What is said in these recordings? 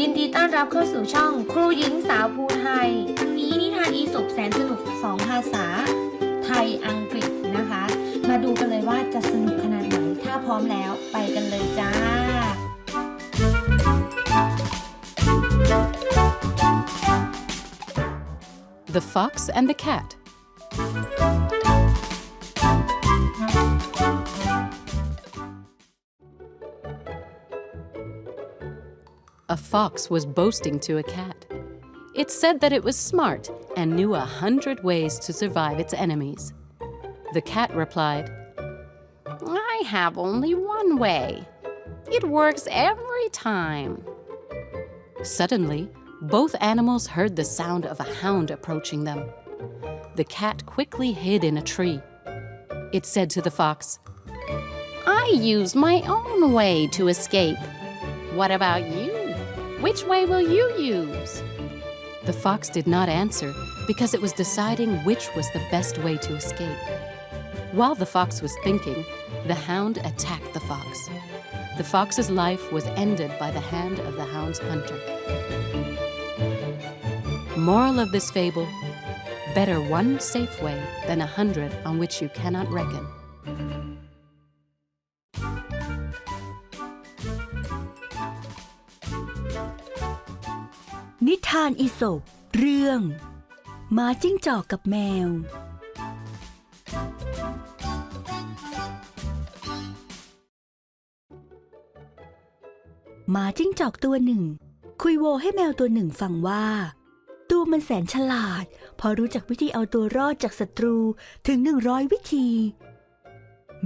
ยินดีต้อนรับเข้าสู่ช่องครูหญิงสาวภูไทย วันนี้นิทานอีสบแสนสนุกสองภาษา ไทยอังกฤษนะคะ มาดูกันเลยว่าจะสนุกขนาดไหน ถ้าพร้อมแล้วไปกันเลยจ้า The Fox and the Cat. A fox was boasting to a cat. It said that it was smart and knew a hundred ways to survive its enemies. The cat replied, I have only one way. It works every time. Suddenly, both animals heard the sound of a hound approaching them. The cat quickly hid in a tree. It said to the fox, I use my own way to escape. What about you? Which way will you use? The fox did not answer because it was deciding which was the best way to escape. While the fox was thinking, the hound attacked the fox. The fox's life was ended by the hand of the hound's hunter. Moral of this fable Better one safe way than a hundred on which you cannot reckon. นิทานอีสบเรื่องหมาจิ้งจอกกับแมว หมาจิ้งจอกตัวหนึ่ง คุยโวให้แมวตัวหนึ่งฟังว่า ตัวมันแสนฉลาด พอรู้จักวิธีเอาตัวรอดจากศัตรูถึงหนึ่งร้อยวิธี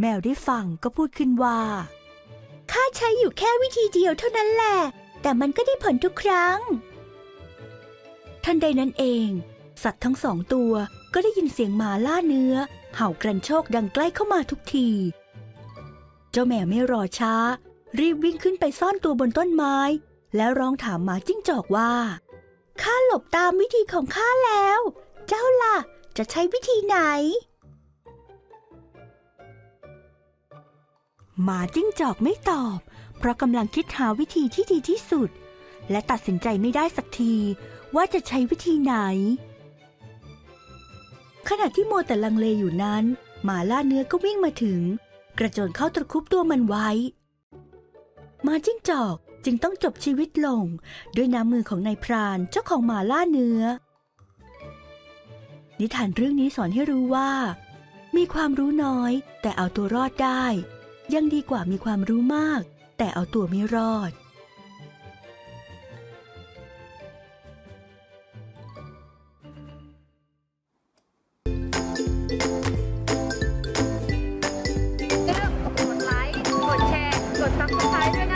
แมวได้ฟังก็พูดขึ้นว่าข้าใช้อยู่แค่วิธีเดียวเท่านั้นแหละ แต่มันก็ได้ผลทุกครั้ง ทันใดนั้นเอง สัตว์ทั้งสองตัวก็ได้ยินเสียงหมาล่าเนื้อ เห่ากรันโชคดังใกล้เข้ามาทุกที เจ้าแมวไม่รอช้า รีบวิ่งขึ้นไปซ่อนตัวบนต้นไม้ แล้วร้องถามหมาจิ้งจอกว่าข้าหลบตามวิธีของข้าแล้ว เจ้าล่ะ จะใช้วิธีไหน หมาจิ้งจอกไม่ตอบ เพราะกำลังคิดหาวิธีที่ดีที่สุด และตัดสินใจไม่ได้สักทีว่าจะใช้วิธีไหน ขณะที่โมวแต่ลังเลอยู่นั้น หมาล่าเนื้อก็วิ่งมาถึง กระโจนเข้าตะครุบตัวมันไว้ มาจิ้งจอกจึงต้องจบชีวิตลง ด้วยน้ำมือของนายพรานเจ้าของหมาล่าเนื้อ นิทานเรื่องนี้สอนให้รู้ว่า มีความรู้น้อยแต่เอาตัวรอดได้ ยังดีกว่ามีความรู้มาก แต่เอาตัวไม่รอด กดไลค์ กดแชร์ กดซับสไครต์ด้วยนะ